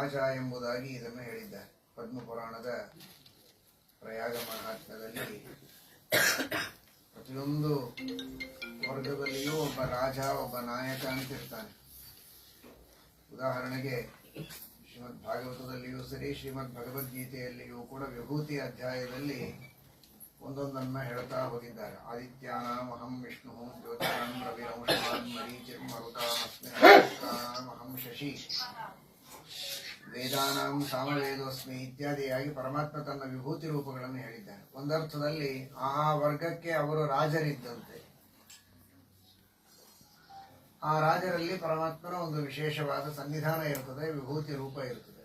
ರಾಜ ಎಂಬುದಾಗಿ ಇದನ್ನು ಹೇಳಿದ್ದಾರೆ. ಪದ್ಮಪುರಾಣದ ಪ್ರಯಾಗ ಮಹಾತ್ಮದಲ್ಲಿ ಪ್ರತಿಯೊಂದು ವರ್ಗದಲ್ಲಿಯೂ ಒಬ್ಬ ರಾಜ, ಒಬ್ಬ ನಾಯಕ ಅಂತಿರ್ತಾನೆ. ಉದಾಹರಣೆಗೆ ಶ್ರೀಮದ್ ಭಾಗವತದಲ್ಲಿಯೂ ಸರಿ, ಶ್ರೀಮದ್ ಭಗವದ್ಗೀತೆಯಲ್ಲಿಯೂ ಕೂಡ ವಿಭೂತಿ ಅಧ್ಯಾಯದಲ್ಲಿ ಒಂದೊಂದನ್ನ ಹೇಳ್ತಾ ಹೋಗಿದ್ದಾರೆ. ಆದಿತ್ಯಾನಾಂ ಅಹಂ ವಿಷ್ಣು ಜ್ಯೋತಿರಾಂ ರವಿರಂಶಾನ್ ಮರೀಚಿರ್ ಮರುತಾಮಸ್ಮಿನ್ ಅಹಂ ಶಶಿ. ವೇದಾನಾಂ ಸಾಮವೇದೋಸ್ಮಿ ಇತ್ಯಾದಿಯಾಗಿ ಪರಮಾತ್ಮ ತನ್ನ ವಿಭೂತಿ ರೂಪಗಳನ್ನು ಹೇಳಿದ್ದಾರೆ. ಒಂದರ್ಥದಲ್ಲಿ ಆ ವರ್ಗಕ್ಕೆ ಅವರು ರಾಜರಿದ್ದಂತೆ. ಆ ರಾಜರಲ್ಲಿ ಪರಮಾತ್ಮನ ಒಂದು ವಿಶೇಷವಾದ ಸನ್ನಿಧಾನ ಇರುತ್ತದೆ ವಿಭೂತಿ ರೂಪ ಇರುತ್ತದೆ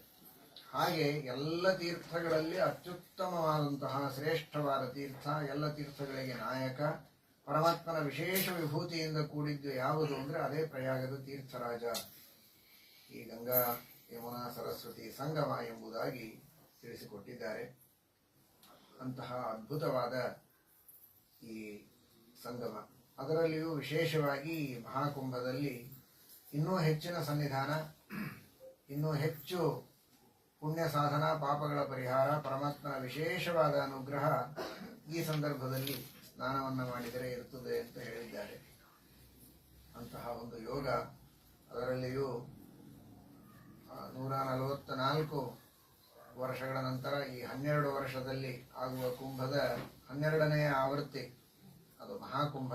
ಹಾಗೆ ಎಲ್ಲ ತೀರ್ಥಗಳಲ್ಲಿ ಅತ್ಯುತ್ತಮವಾದಂತಹ ಶ್ರೇಷ್ಠವಾದ ತೀರ್ಥ, ಎಲ್ಲ ತೀರ್ಥಗಳಿಗೆ ನಾಯಕ, ಪರಮಾತ್ಮನ ವಿಶೇಷ ವಿಭೂತಿಯಿಂದ ಕೂಡಿದ್ದು ಯಾವುದು ಅಂದ್ರೆ ಅದೇ ಪ್ರಯಾಗದ ತೀರ್ಥರಾಜ. ಈ ಗಂಗಾ ಯಮುನಾ ಸರಸ್ವತಿ ಸಂಗಮ ಎಂಬುದಾಗಿ ತಿಳಿಸಿಕೊಟ್ಟಿದ್ದಾರೆ. ಅಂತಹ ಅದ್ಭುತವಾದ ಈ ಸಂಗಮ. ಅದರಲ್ಲಿಯೂ ವಿಶೇಷವಾಗಿ ಮಹಾಕುಂಭದಲ್ಲಿ ಇನ್ನೂ ಹೆಚ್ಚಿನ ಸನ್ನಿಧಾನ, ಇನ್ನೂ ಹೆಚ್ಚು ಪುಣ್ಯ ಸಾಧನ ಪಾಪಗಳ ಪರಿಹಾರ, ಪರಮಾತ್ಮನ ವಿಶೇಷವಾದ ಅನುಗ್ರಹ ಈ ಸಂದರ್ಭದಲ್ಲಿ ಸ್ನಾನವನ್ನು ಮಾಡಿದರೆ ಇರುತ್ತದೆ ಅಂತ ಹೇಳಿದ್ದಾರೆ. ಅಂತಹ ಒಂದು ಯೋಗ ಅದರಲ್ಲಿಯೂ ನೂರ ನಲವತ್ತ ನಾಲ್ಕು ವರ್ಷಗಳ ನಂತರ ಈ ಹನ್ನೆರಡು ವರ್ಷದಲ್ಲಿ ಆಗುವ ಕುಂಭದ ಹನ್ನೆರಡನೆಯ ಆವೃತ್ತಿ, ಅದು ಮಹಾಕುಂಭ.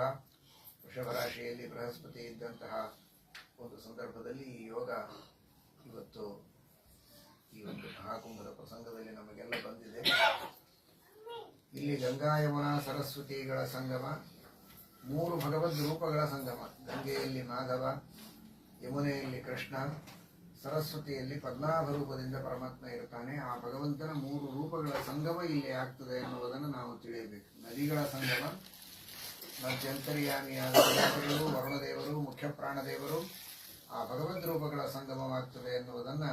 ವೃಷಭ ರಾಶಿಯಲ್ಲಿ ಬೃಹಸ್ಪತಿ ಇದ್ದಂತಹ ಒಂದು ಸಂದರ್ಭದಲ್ಲಿ ಈ ಯೋಗ ಇವತ್ತು ಈ ಒಂದು ಮಹಾಕುಂಭದ ಪ್ರಸಂಗದಲ್ಲಿ ನಮಗೆಲ್ಲ ಬಂದಿದೆ. ಇಲ್ಲಿ ಗಂಗಾ ಯಮುನಾ ಸರಸ್ವತಿಗಳ ಸಂಗಮ, ಮೂರು ಭಗವದ್ ರೂಪಗಳ ಸಂಗಮ, ಗಂಗೆಯಲ್ಲಿ ಮಾಧವ, ಯಮುನೆಯಲ್ಲಿ ಕೃಷ್ಣ ಸರಸ್ವತಿಯಲ್ಲಿ ಪದ್ಮನಾಭ ರೂಪದಿಂದ ಪರಮಾತ್ಮ ಇರ್ತಾನೆ. ಆ ಭಗವಂತನ ಮೂರು ರೂಪಗಳ ಸಂಗಮ ಇಲ್ಲಿ ಆಗ್ತದೆ ಎನ್ನುವುದನ್ನು ನಾವು ತಿಳಿಯಬೇಕು. ನದಿಗಳ ಸಂಗಮ, ಮಧ್ಯಂತರ್ಯಾಮಿಯಾದ ದೇವತೆಗಳು ವರುಣದೇವರು, ಮುಖ್ಯ ಪ್ರಾಣದೇವರು, ಆ ಭಗವದ್ ರೂಪಗಳ ಸಂಗಮವಾಗ್ತದೆ ಎನ್ನುವುದನ್ನ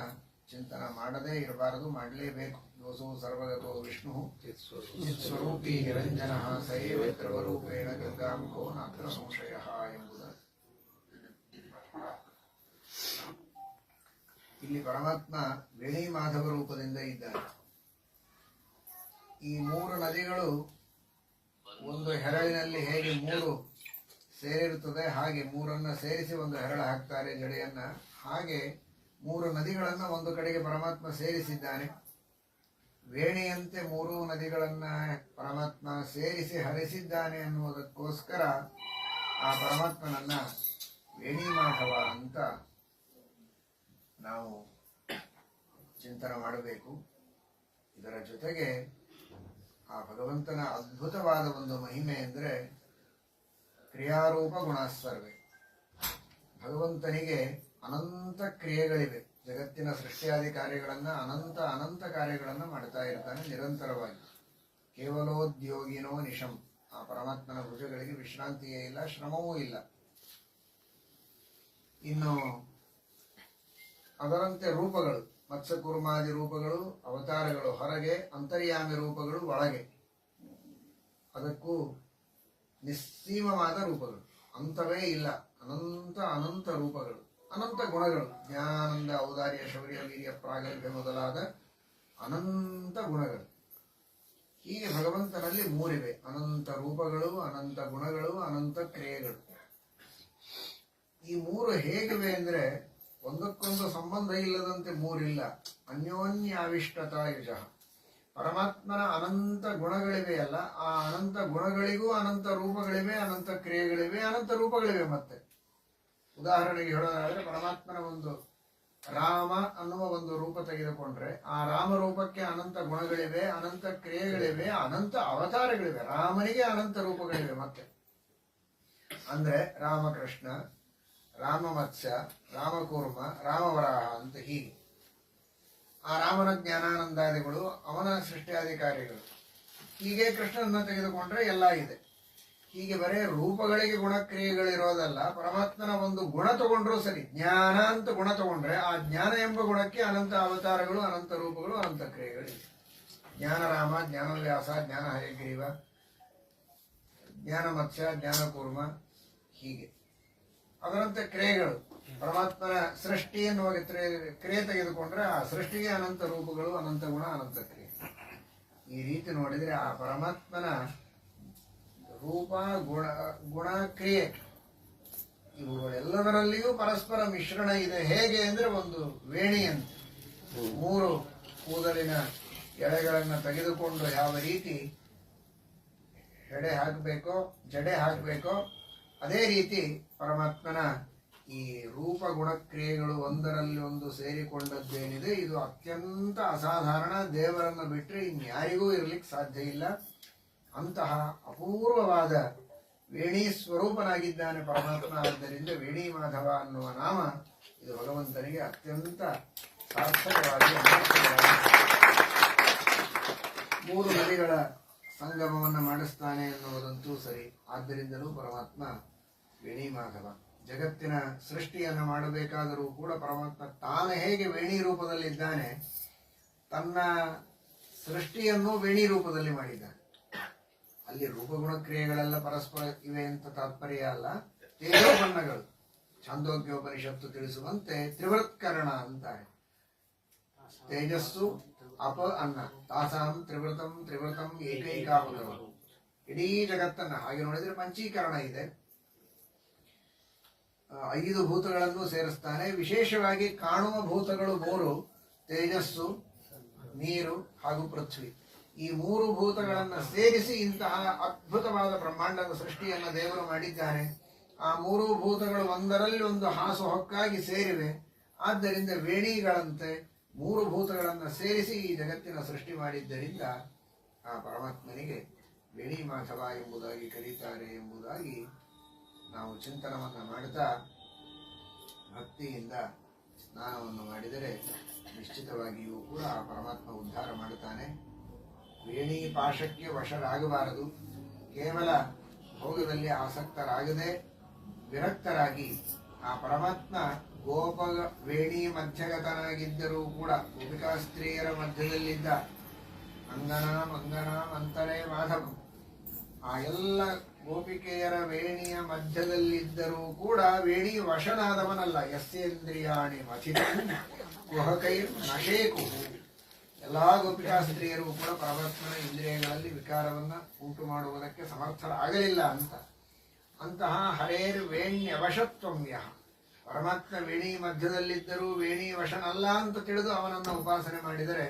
ಚಿಂತನ ಮಾಡದೇ ಇರಬಾರದು, ಮಾಡಲೇಬೇಕು. ದೋಸೋ ಸರ್ವಗತೋ ವಿಷ್ಣು ಚಿತ್ಸ್ವರೂಪಿ ನಿರಂಜನ ಸೈವ ದ್ರವರೂಪೇಣ ಗಂಗಾಂಕೋ ನಾತ್ರ ಸಂಶಯ ಎಂಬುದ ಇಲ್ಲಿ ಪರಮಾತ್ಮ ವೇಣಿ ಮಾಧವ ರೂಪದಿಂದ ಇದ್ದಾನೆ ಈ ಮೂರು ನದಿಗಳು ಒಂದು ಹೆರಳಿನಲ್ಲಿ ಹೇಗೆ ಮೂರು ಸೇರಿರುತ್ತದೆ ಹಾಗೆ ಮೂರನ್ನ ಸೇರಿಸಿ ಒಂದು ಹೆರಳು ಹಾಕ್ತಾರೆ ಜಡೆಯನ್ನ ಹಾಗೆ ಮೂರು ನದಿಗಳನ್ನ ಒಂದು ಕಡೆಗೆ ಪರಮಾತ್ಮ ಸೇರಿಸಿದ್ದಾನೆ. ವೇಣಿಯಂತೆ ಮೂರು ನದಿಗಳನ್ನ ಪರಮಾತ್ಮ ಸೇರಿಸಿ ಹರಿಸಿದ್ದಾನೆ ಅನ್ನುವುದಕ್ಕೋಸ್ಕರ ಆ ಪರಮಾತ್ಮನನ್ನ ವೇಣಿ ಮಾಧವ ಅಂತ ನಾವು ಚಿಂತನೆ ಮಾಡಬೇಕು. ಇದರ ಜೊತೆಗೆ ಆ ಭಗವಂತನ ಅದ್ಭುತವಾದ ಒಂದು ಮಹಿಮೆ ಅಂದರೆ ಕ್ರಿಯಾರೂಪ ಗುಣಾಸ್ವರ್ವೆ. ಭಗವಂತನಿಗೆ ಅನಂತ ಕ್ರಿಯೆಗಳಿವೆ. ಜಗತ್ತಿನ ಸೃಷ್ಟಿಯಾದಿ ಕಾರ್ಯಗಳನ್ನು ಅನಂತ ಅನಂತ ಕಾರ್ಯಗಳನ್ನು ಮಾಡ್ತಾ ಇರ್ತಾನೆ ನಿರಂತರವಾಗಿ. ಕೇವಲೋದ್ಯೋಗಿನೋ ನಿಶಂ. ಆ ಪರಮಾತ್ಮನ ಭುಜಗಳಿಗೆ ವಿಶ್ರಾಂತಿಯೇ ಇಲ್ಲ, ಶ್ರಮವೂ ಇಲ್ಲ. ಇನ್ನು ಅದರಂತೆ ರೂಪಗಳು, ಮತ್ಸ್ಯಕುರ್ಮಾದಿ ರೂಪಗಳು, ಅವತಾರಗಳು ಹೊರಗೆ, ಅಂತರ್ಯಾಮಿ ರೂಪಗಳು ಒಳಗೆ. ಅದಕ್ಕೂ ನಿಸ್ಸೀಮವಾದ ರೂಪಗಳು. ಅಂತವೇ ಇಲ್ಲ, ಅನಂತ ಅನಂತ ರೂಪಗಳು. ಅನಂತ ಗುಣಗಳು. ಜ್ಞಾನಂದ, ಔದಾರ್ಯ, ಶೌರ್ಯ, ವೀರ್ಯ, ಪ್ರಾಗಲ್ಭ್ಯ ಮೊದಲಾದ ಅನಂತ ಗುಣಗಳು. ಹೀಗೆ ಭಗವಂತನಲ್ಲಿ ಮೂರಿವೆ. ಅನಂತ ರೂಪಗಳು, ಅನಂತ ಗುಣಗಳು, ಅನಂತ ಕ್ರಿಯೆಗಳು. ಈ ಮೂರು ಹೇಗಿವೆ ಅಂದ್ರೆ ಒಂದಕ್ಕೊಂದು ಸಂಬಂಧ ಇಲ್ಲದಂತೆ ಮೂರಿಲ್ಲ. ಅನ್ಯೋನ್ಯಾವಿಷ್ಟತಾಯುಜ ಪರಮಾತ್ಮನ ಅನಂತ ಗುಣಗಳಿವೆಯಲ್ಲ ಆ ಅನಂತ ಗುಣಗಳಿಗೂ ಅನಂತ ರೂಪಗಳಿವೆ, ಅನಂತ ಕ್ರಿಯೆಗಳಿವೆ, ಅನಂತ ರೂಪಗಳಿವೆ ಮತ್ತೆ. ಉದಾಹರಣೆಗೆ ಹೇಳೋದಾದ್ರೆ, ಪರಮಾತ್ಮನ ಒಂದು ರಾಮ ಅನ್ನುವ ಒಂದು ರೂಪ ತೆಗೆದುಕೊಂಡ್ರೆ, ಆ ರಾಮ ರೂಪಕ್ಕೆ ಅನಂತ ಗುಣಗಳಿವೆ, ಅನಂತ ಕ್ರಿಯೆಗಳಿವೆ, ಅನಂತ ಅವತಾರಗಳಿವೆ. ರಾಮನಿಗೆ ಅನಂತ ರೂಪಗಳಿವೆ ಮತ್ತೆ. ಅಂದ್ರೆ ರಾಮಕೃಷ್ಣ ರಾಮಮತ್ಸ್ಯ ರಾಮಕೂರ್ಮ, ರಾಮವರಾಹ ಅಂತ ಹೀಗೆ. ಆ ರಾಮನ ಜ್ಞಾನಾನಂದಾದಿಗಳು, ಅವನ ಸೃಷ್ಟಿಯಾಧಿಕಾರಿಗಳು. ಹೀಗೆ ಕೃಷ್ಣನ ತೆಗೆದುಕೊಂಡ್ರೆ ಎಲ್ಲ ಇದೆ. ಹೀಗೆ ಬರೇ ರೂಪಗಳಿಗೆ ಗುಣಕ್ರಿಯೆಗಳಿರೋದಲ್ಲ, ಪರಮಾತ್ಮನ ಒಂದು ಗುಣ ತಗೊಂಡ್ರು ಸರಿ, ಜ್ಞಾನ ಅಂತ ಗುಣ ತಗೊಂಡ್ರೆ ಆ ಜ್ಞಾನ ಎಂಬ ಗುಣಕ್ಕೆ ಅನಂತ ಅವತಾರಗಳು, ಅನಂತ ರೂಪಗಳು, ಅನಂತ ಕ್ರಿಯೆಗಳಿವೆ ಜ್ಞಾನರಾಮ ಜ್ಞಾನವ್ಯಾಸ ಜ್ಞಾನ ಹಯಗ್ರೀವ, ಜ್ಞಾನ ಮತ್ಸ್ಯ ಜ್ಞಾನ ಕೂರ್ಮ, ಹೀಗೆ. ಅದರಂತೆ ಕ್ರಿಯೆಗಳು. ಪರಮಾತ್ಮನ ಸೃಷ್ಟಿ ಎನ್ನುವ ಕ್ರಿಯೆ- ತೆಗೆದುಕೊಂಡ್ರೆ ಆ ಸೃಷ್ಟಿಗೆ ಅನಂತ ರೂಪಗಳು, ಅನಂತ ಗುಣ, ಅನಂತ ಕ್ರಿಯೆ. ಈ ರೀತಿ ನೋಡಿದರೆ ಆ ಪರಮಾತ್ಮನ ರೂಪ, ಗುಣ ಗುಣ, ಕ್ರಿಯೆ, ಇವುಗಳೆಲ್ಲದರಲ್ಲಿಯೂ ಪರಸ್ಪರ ಮಿಶ್ರಣ ಇದೆ. ಹೇಗೆ ಅಂದ್ರೆ ಒಂದು ವೇಣಿಯಂತೆ. ಮೂರು ಕೂದಲಿನ ಎಳೆಗಳನ್ನು ತೆಗೆದುಕೊಂಡು ಯಾವ ರೀತಿ ಎಡೆ ಹಾಕಬೇಕೋ, ಜಡೆ ಹಾಕಬೇಕೋ, ಅದೇ ರೀತಿ ಪರಮಾತ್ಮನ ಈ ರೂಪ ಗುಣಕ್ರಿಯೆಗಳು ಒಂದರಲ್ಲಿ ಒಂದು ಸೇರಿಕೊಂಡದ್ದೇನಿದೆ, ಇದು ಅತ್ಯಂತ ಅಸಾಧಾರಣ. ದೇವರನ್ನು ಬಿಟ್ಟರೆ ಇನ್ಯಾರಿಗೂ ಇರಲಿಕ್ಕೆ ಸಾಧ್ಯ ಇಲ್ಲ. ಅಂತಹ ಅಪೂರ್ವವಾದ ವೇಣಿ ಸ್ವರೂಪನಾಗಿದ್ದಾನೆ ಪರಮಾತ್ಮ. ಆದ್ದರಿಂದ ವೇಣಿ ಮಾಧವ ಅನ್ನುವ ನಾಮ ಇದು ಭಗವಂತನಿಗೆ ಅತ್ಯಂತ ಸಾರ್ಥಕವಾಗಿ ಮೂರು ನದಿಗಳ ಸಂಗಮವನ್ನು ಮಾಡಿಸ್ತಾನೆ ಎನ್ನುವುದಂತೂ ಸರಿ. ಆದ್ದರಿಂದಲೂ ಪರಮಾತ್ಮ ವೇಣಿ ಮಾಧವ ಜಗತ್ತಿನ ಸೃಷ್ಟಿಯನ್ನು ಮಾಡಬೇಕಾದರೂ ಕೂಡ ಪರಮಾತ್ಮ ತಾನು ಹೇಗೆ ವೇಣಿ ರೂಪದಲ್ಲಿದ್ದಾನೆ, ತನ್ನ ಸೃಷ್ಟಿಯನ್ನು ವೇಣಿ ರೂಪದಲ್ಲಿ ಮಾಡಿದ್ದಾನೆ. ಅಲ್ಲಿ ರೂಪಗುಣ ಕ್ರಿಯೆಗಳೆಲ್ಲ ಪರಸ್ಪರ ಇವೆ ಅಂತ ತಾತ್ಪರ್ಯ ಅಲ್ಲ. ತೇಜೋಪನ್ನಗಳು ಛಾಂದೋಗ್ಯೋಪನಿಷತ್ತು ತಿಳಿಸುವಂತೆ ತ್ರಿವೃತ್ಕರಣ ಅಂತಾರೆ. ತೇಜಸ್ಸು, ಅಪ, ಅನ್ನ. ತಾಸಾಂ ತ್ರಿವೃತಂ ತ್ರಿವೃತಂ ಏಕೈಕಾಪದವರು ಇಡೀ ಜಗತ್ತನ್ನ ಹಾಗೆ ನೋಡಿದ್ರೆ ಪಂಚೀಕರಣ ಇದೆ. ಐದು ಭೂತಗಳನ್ನು ಸೇರಿಸ್ತಾನೆ. ವಿಶೇಷವಾಗಿ ಕಾಣುವ ಭೂತಗಳು ಮೂರು, ತೇಜಸ್ಸು, ನೀರು ಹಾಗೂ ಪೃಥ್ವಿ. ಈ ಮೂರು ಭೂತಗಳನ್ನು ಸೇರಿಸಿ ಇಂತಹ ಅದ್ಭುತವಾದ ಬ್ರಹ್ಮಾಂಡದ ಸೃಷ್ಟಿಯನ್ನು ದೇವರು ಮಾಡಿದ್ದಾನೆ ಆ ಮೂರು ಭೂತಗಳು ಒಂದರಲ್ಲಿ ಒಂದು ಹಾಸು ಹೊಕ್ಕಾಗಿ ಸೇರಿವೆ. ಆದ್ದರಿಂದ ವೇಣಿಗಳಂತೆ ಮೂರು ಭೂತಗಳನ್ನು ಸೇರಿಸಿ ಈ ಜಗತ್ತಿನ ಸೃಷ್ಟಿ ಮಾಡಿದ್ದರಿಂದ ಆ ಪರಮಾತ್ಮನಿಗೆ ವೇಣಿ ಮಾಧವ ಎಂಬುದಾಗಿ ಕರೀತಾರೆ ಎಂಬುದಾಗಿ ನಾವು ಚಿಂತನವನ್ನು ಮಾಡುತ್ತಾ ಭಕ್ತಿಯಿಂದ ಸ್ನಾನವನ್ನು ಮಾಡಿದರೆ ನಿಶ್ಚಿತವಾಗಿಯೂ ಕೂಡ ಆ ಪರಮಾತ್ಮ ಉದ್ಧಾರ ಮಾಡುತ್ತಾನೆ. ವೇಣಿ ಪಾಶಕ್ಕೆ ವಶರಾಗಬಾರದು. ಕೇವಲ ಭೋಗದಲ್ಲಿ ಆಸಕ್ತರಾಗದೆ ವಿರಕ್ತರಾಗಿ ಆ ಪರಮಾತ್ಮ ಗೋಪ ವೇಣಿ ಮಧ್ಯಗತನಾಗಿದ್ದರೂ ಕೂಡ ಗೋಪಿಕಾ ಸ್ತ್ರೀಯರ ಮಧ್ಯದಲ್ಲಿದ್ದ ಅಂಗನಾಂ ಅಂಗನಾಂ ಅಂತರೇ ಮಾಧವ. ಆ ಎಲ್ಲ ಗೋಪಿಕೆಯರ ವೇಣಿಯ ಮಧ್ಯದಲ್ಲಿದ್ದರೂ ಕೂಡ ವೇಣಿ ವಶನಾದವನಲ್ಲ. ಯಸ್ಯೇಂದ್ರಿಯಾಣಿ ಮಥಿತ ಗುಹಕೈ ನಶೇಕು. ಎಲ್ಲಾ ಗೋಪಿಕಾ ಸ್ತ್ರೀಯರು ಕೂಡ ಪರಮಾತ್ಮನ ಇಂದ್ರಿಯಗಳಲ್ಲಿ ವಿಕಾರವನ್ನ ಉಂಟು ಮಾಡುವುದಕ್ಕೆ ಸಮರ್ಥರಾಗಲಿಲ್ಲ ಅಂತ. ಅಂತಹ ಹರೇರ್ ವೇಣ್ಯವಶತ್ವಮ್ಯ ಪರಮಾತ್ಮ ವೇಣಿ ಮಧ್ಯದಲ್ಲಿದ್ದರೂ ವೇಣಿ ವಶನಲ್ಲ ಅಂತ ತಿಳಿದು ಅವನನ್ನು ಉಪಾಸನೆ ಮಾಡಿದರೆ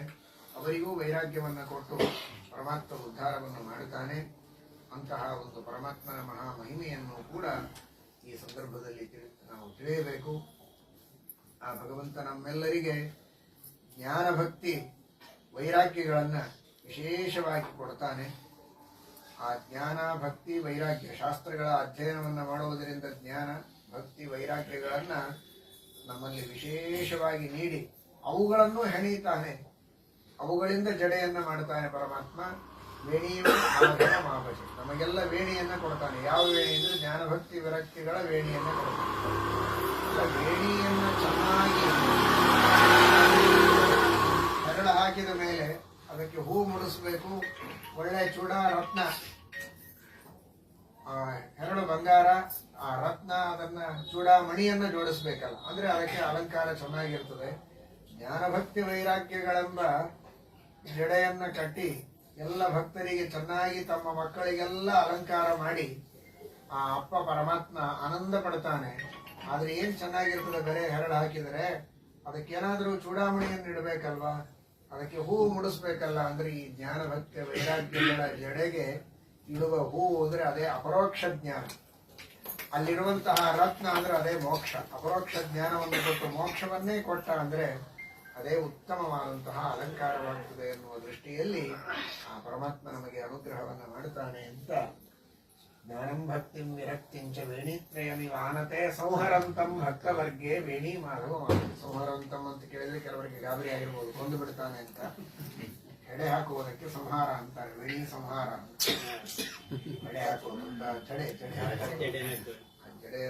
ಅವರಿಗೂ ವೈರಾಗ್ಯವನ್ನ ಕೊಟ್ಟು ಪರಮಾತ್ಮ ಉದ್ಧಾರವನ್ನು ಮಾಡುತ್ತಾನೆ. ಅಂತಹ ಒಂದು ಪರಮಾತ್ಮನ ಮಹಾ ಮಹಿಮೆಯನ್ನು ಕೂಡ ಈ ಸಂದರ್ಭದಲ್ಲಿ ತಿಳಿ ನಾವು ತಿಳಿಯಬೇಕು. ಆ ಭಗವಂತ ನಮ್ಮೆಲ್ಲರಿಗೆ ಜ್ಞಾನ ಭಕ್ತಿ ವೈರಾಗ್ಯಗಳನ್ನ ವಿಶೇಷವಾಗಿ ಕೊಡ್ತಾನೆ. ಆ ಜ್ಞಾನ ಭಕ್ತಿ ವೈರಾಗ್ಯ ಶಾಸ್ತ್ರಗಳ ಅಧ್ಯಯನವನ್ನು ಮಾಡುವುದರಿಂದ ಜ್ಞಾನ ಭಕ್ತಿ ವೈರಾಗ್ಯಗಳನ್ನು ನಮ್ಮಲ್ಲಿ ವಿಶೇಷವಾಗಿ ನೀಡಿ ಅವುಗಳನ್ನು ಹೆಣೀತಾನೆ ಅವುಗಳಿಂದ ಜಡೆಯನ್ನ ಮಾಡ್ತಾನೆ ಪರಮಾತ್ಮ. ವೇಣಿಯು ಮಾಭಜ. ನಮಗೆಲ್ಲ ವೇಣಿಯನ್ನ ಕೊಡ್ತಾನೆ. ಯಾವ ವೇಣಿ ಅಂದ್ರೆ ಜ್ಞಾನಭಕ್ತಿ ವಿರಕ್ತಿಗಳ ವೇಣಿಯನ್ನ ಕೊಡ್ತಾನೆ. ವೇಣಿಯನ್ನ ಚೆನ್ನಾಗಿ ಹರಳ ಹಾಕಿದ ಮೇಲೆ ಅದಕ್ಕೆ ಹೂ ಮುಡಿಸ್ಬೇಕು. ಒಳ್ಳೆ ಚೂಡ ರತ್ನ. ಆ ಹೆರಳು ಬಂಗಾರ, ಆ ರತ್ನ ಅದನ್ನ ಚೂಡ ಮಣಿಯನ್ನ ಜೋಡಿಸ್ಬೇಕಲ್ಲ. ಅಂದ್ರೆ ಅದಕ್ಕೆ ಅಲಂಕಾರ ಚೆನ್ನಾಗಿರ್ತದೆ. ಜ್ಞಾನಭಕ್ತಿ ವೈರಾಗ್ಯಗಳೆಂಬ ಜಡೆಯನ್ನ ಕಟ್ಟಿ ಎಲ್ಲ ಭಕ್ತರಿಗೆ ಚೆನ್ನಾಗಿ ತಮ್ಮ ಮಕ್ಕಳಿಗೆಲ್ಲ ಅಲಂಕಾರ ಮಾಡಿ ಆ ಅಪ್ಪ ಪರಮಾತ್ಮ ಆನಂದ ಪಡ್ತಾನೆ. ಆದ್ರೆ ಏನ್ ಚೆನ್ನಾಗಿರ್ತದೆ ಬೇರೆ ಹೆರಳು ಹಾಕಿದರೆ? ಅದಕ್ಕೇನಾದ್ರೂ ಚೂಡಾಮಣಿಯನ್ನು ಇಡಬೇಕಲ್ವಾ? ಅದಕ್ಕೆ ಹೂ ಮುಡಿಸ್ಬೇಕಲ್ಲ. ಅಂದ್ರೆ ಈ ಜ್ಞಾನ ಭಕ್ತಿ ವೈರಾಗ್ಯಗಳ ಜಡೆಗೆ ಇಡುವ ಹೂವು ಅಂದ್ರೆ ಅದೇ ಅಪರೋಕ್ಷ ಜ್ಞಾನ. ಅಲ್ಲಿರುವಂತಹ ರತ್ನ ಅಂದ್ರೆ ಅದೇ ಮೋಕ್ಷ. ಅಪರೋಕ್ಷ ಜ್ಞಾನವನ್ನು ಕೊಟ್ಟು ಮೋಕ್ಷವನ್ನೇ ಕೊಟ್ಟ ಅಂದ್ರೆ ಅದೇ ಉತ್ತಮವಾದಂತಹ ಅಲಂಕಾರವಾಗುತ್ತದೆ ಎನ್ನುವ ದೃಷ್ಟಿಯಲ್ಲಿ ಆ ಪರಮಾತ್ಮ ನಮಗೆ ಅನುಗ್ರಹವನ್ನು ಮಾಡುತ್ತಾನೆ ಅಂತ ಜ್ಞಾನಂ ಭಕ್ತಿಂ ವಿರಕ್ತಿಂಚ ವೇಣಿತ್ರಯಮಿವ ಆನತೆ ಸಂಹರಂತಂ ಭಕ್ತವರ್ಗೆ ವೇಣಿ ಮಾಧವ. ಸಂಹರಂತಂ ಅಂತ ಕೇಳಿದ್ರೆ ಕೆಲವರಿಗೆ ಗಾಬರಿ ಆಗಿರ್ಬೋದು ಕೊಂದು ಬಿಡ್ತಾನೆ ಅಂತ. ಎಡೆ ಹಾಕುವುದಕ್ಕೆ ಸಂಹಾರ ಅಂತಾರೆ ವೇಣಿ ಸಂಹಾರ ಎಡೆ ಹಾಕುವುದು ಚಡೆ ಚಡೆ ಜಡೆಯ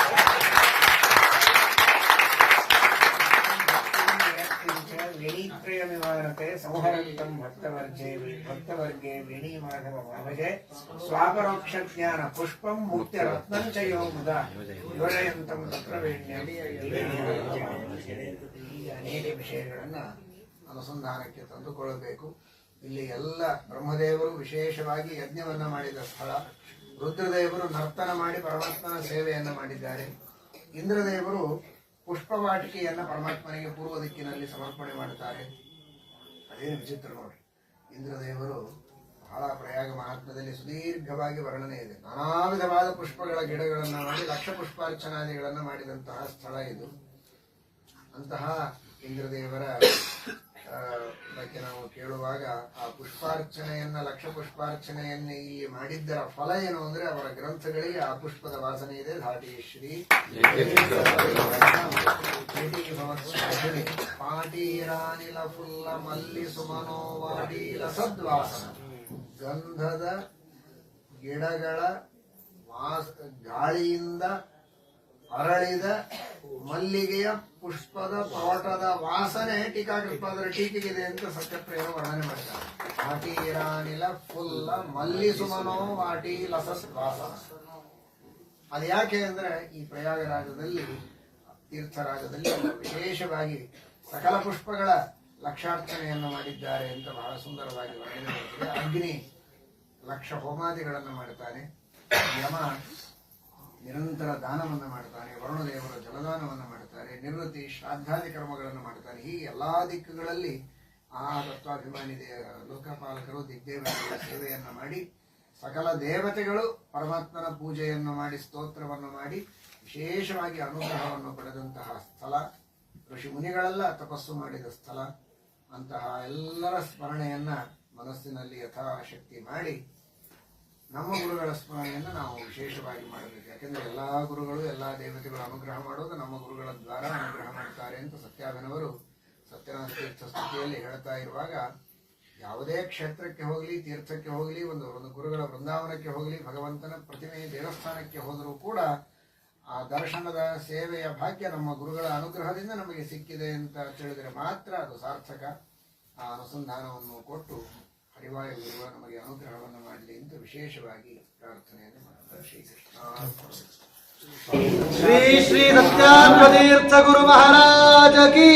ವಿಮಾನತೆ ಸಂಹರಂತಂ ಭಕ್ತವರ್ಗೇ ಭಕ್ತವರ್ಗೇ ವೇಣಿ ಮಾಧವ ಮಾಭಜೆ ಸ್ವಾಪರೋಕ್ಷ ಜ್ಞಾನ ಪುಷ್ಪಂ ಮುಕ್ತಿ ರತ್ನಂಚ ಯೋ ಮುದ, ಯೋಜಯಂತಂ ತತ್ರ ಈ ಅನೇಕ ವಿಷಯಗಳನ್ನ ಅನುಸಂಧಾನಕ್ಕೆ ತಂದುಕೊಳ್ಳಬೇಕು. ಇಲ್ಲಿ ಎಲ್ಲ ಬ್ರಹ್ಮದೇವರು ವಿಶೇಷವಾಗಿ ಯಜ್ಞವನ್ನ ಮಾಡಿದ ಸ್ಥಳ, ರುದ್ರದೇವರು ನರ್ತನ ಮಾಡಿ ಪರಮಾತ್ಮನ ಸೇವೆಯನ್ನ ಮಾಡಿದ್ದಾರೆ. ಇಂದ್ರದೇವರು ಪುಷ್ಪವಾಟಿಕೆಯನ್ನ ಪರಮಾತ್ಮನಿಗೆ ಪೂರ್ವ ದಿಕ್ಕಿನಲ್ಲಿ ಸಮರ್ಪಣೆ ಮಾಡುತ್ತಾರೆ. ಅದೇನು ವಿಚಿತ್ರ ನೋಡಿ. ಇಂದ್ರದೇವರು ಬಹಳ ಪ್ರಯಾಗ ಮಹಾತ್ಮದಲ್ಲಿ ಸುದೀರ್ಘವಾಗಿ ವರ್ಣನೆ ಇದೆ. ನಾನಾ ವಿಧವಾದ ಪುಷ್ಪಗಳ ಗಿಡಗಳನ್ನು ಮಾಡಿ ಲಕ್ಷ ಪುಷ್ಪಾರ್ಚನಾದಿಗಳನ್ನು ಮಾಡಿದಂತಹ ಸ್ಥಳ ಇದು. ಅಂತಹ ಇಂದ್ರದೇವರ ಬಗ್ಗೆ ನಾವು ಕೇಳುವಾಗ ಆ ಪುಷ್ಪಾರ್ಚನೆಯನ್ನ, ಲಕ್ಷ ಪುಷ್ಪಾರ್ಚನೆಯನ್ನ ಇಲ್ಲಿ ಮಾಡಿದ್ದರ ಫಲ ಏನು ಅಂದ್ರೆ ಅವರ ಗ್ರಂಥಗಳಿಗೆ ಆ ಪುಷ್ಪದ ವಾಸನೆ ಇದೆ. ಧಾಟಿ ಶ್ರೀ ಪಾಟೀರಾನಿಲ ಫುಲ್ಲ ಮಲ್ಲಿ ಸುಮನೋ ವಾಡೀಲ ಸದ್ವಾಸನ ಗಂಧದ ಗಿಡಗಳ ವಾಸ, ಗಾಳಿಯಿಂದ ಅರಳಿದ ಮಲ್ಲಿಗೆಯ ಪುಷ್ಪದ ಪವಟದ ವಾಸನೆ ಟೀಕಾಕೃಷ್ಣದರ ಟೀಕೆಗಿದೆ ಅಂತ ಸತ್ಯಪ್ರಿಯರು ವರ್ಣನೆ ಮಾಡ್ತಾರೆ. ವಾಟೀರಾನಿಲ ಫುಲ್ಲ ಮಲ್ಲಿ ಸುಮನೋ, ವಾಟಿ ಲಸಸ್ ವಾಸ ಅದು ಯಾಕೆ ಅಂದ್ರೆ ಈ ಪ್ರಯಾಗರಾಜದಲ್ಲಿ, ತೀರ್ಥರಾಜದಲ್ಲಿ ವಿಶೇಷವಾಗಿ ಸಕಲ ಪುಷ್ಪಗಳ ಲಕ್ಷಾರ್ಚನೆಯನ್ನು ಮಾಡಿದ್ದಾರೆ ಅಂತ ಬಹಳ ಸುಂದರವಾಗಿ ವರ್ಣನೆ ಅಗ್ನಿ ಲಕ್ಷ ಹೋಮಾದಿಗಳನ್ನು ಮಾಡುತ್ತಾನೆ. ಯಮ ನಿರಂತರ ದಾನವನ್ನು ಮಾಡ್ತಾನೆ ನಿವೃತ್ತಿ ಶ್ರಾದ್ದಾದಿ ಕರ್ಮಗಳನ್ನು ಮಾಡ್ತಾರೆ ಹೀಗೆ ಎಲ್ಲಾ ದಿಕ್ಕುಗಳಲ್ಲಿ ಆ ತತ್ವಾಭಿಮಾನಿ ದೇ- ಲೋಕಪಾಲಕರು, ದಿಗ್ದೇವತೆಗಳ ಸೇವೆಯನ್ನು ಮಾಡಿ, ಸಕಲ ದೇವತೆಗಳು ಪರಮಾತ್ಮನ ಪೂಜೆಯನ್ನು ಮಾಡಿ, ಸ್ತೋತ್ರವನ್ನು ಮಾಡಿ, ವಿಶೇಷವಾಗಿ ಅನುಗ್ರಹವನ್ನು ಪಡೆದಂತಹ ಸ್ಥಳ. ಋಷಿ ಮುನಿಗಳೆಲ್ಲ, ತಪಸ್ಸು ಮಾಡಿದ ಸ್ಥಳ. ಅಂತಹ ಎಲ್ಲರ ಸ್ಮರಣೆಯನ್ನ ಮನಸ್ಸಿನಲ್ಲಿ ಯಥಾಶಕ್ತಿ ಮಾಡಿ ನಮ್ಮ ಗುರುಗಳ ಸ್ಮರಣೆಯನ್ನು ನಾವು ವಿಶೇಷವಾಗಿ ಮಾಡಬೇಕು. ಯಾಕೆಂದರೆ ಎಲ್ಲ ಗುರುಗಳು, ಎಲ್ಲ ದೇವತೆಗಳು ಅನುಗ್ರಹ ಮಾಡೋದು ನಮ್ಮ ಗುರುಗಳ ದ್ವಾರ ಅನುಗ್ರಹ ಮಾಡ್ತಾರೆ ಅಂತ ಸತ್ಯಾಭಿನವರು ಸತ್ಯನಾಥ ತೀರ್ಥ ಸ್ಥಿತಿಯಲ್ಲಿ ಹೇಳ್ತಾ ಇರುವಾಗ, ಯಾವುದೇ ಕ್ಷೇತ್ರಕ್ಕೆ ಹೋಗಲಿ, ತೀರ್ಥಕ್ಕೆ ಹೋಗಲಿ, ಒಂದು ಒಂದು ಗುರುಗಳ ವೃಂದಾವನಕ್ಕೆ ಹೋಗಲಿ, ಭಗವಂತನ ಪ್ರತಿಮೆ ದೇವಸ್ಥಾನಕ್ಕೆ ಹೋದರೂ ಕೂಡ ಆ ದರ್ಶನದ ಸೇವೆಯ ಭಾಗ್ಯ ನಮ್ಮ ಗುರುಗಳ ಅನುಗ್ರಹದಿಂದ ನಮಗೆ ಸಿಕ್ಕಿದೆ ಅಂತ ತಿಳಿದರೆ ಮಾತ್ರ ಅದು ಸಾರ್ಥಕ. ಆ ಅನುಸಂಧಾನವನ್ನು ಕೊಟ್ಟು ಪರಿವಾರವಿರುವ ನಮಗೆ ಅನುಗ್ರಹವನ್ನು ಮಾಡಲಿ ಎಂದು ವಿಶೇಷವಾಗಿ ಪ್ರಾರ್ಥನೆಯನ್ನು ಮಾಡುತ್ತಾರೆ. ಶ್ರೀ ಕೃಷ್ಣ ಶ್ರೀ ಶ್ರೀ ಸತ್ಯಾತ್ಮತೀರ್ಥ ಗುರು ಮಹಾರಾಜ ಕಿ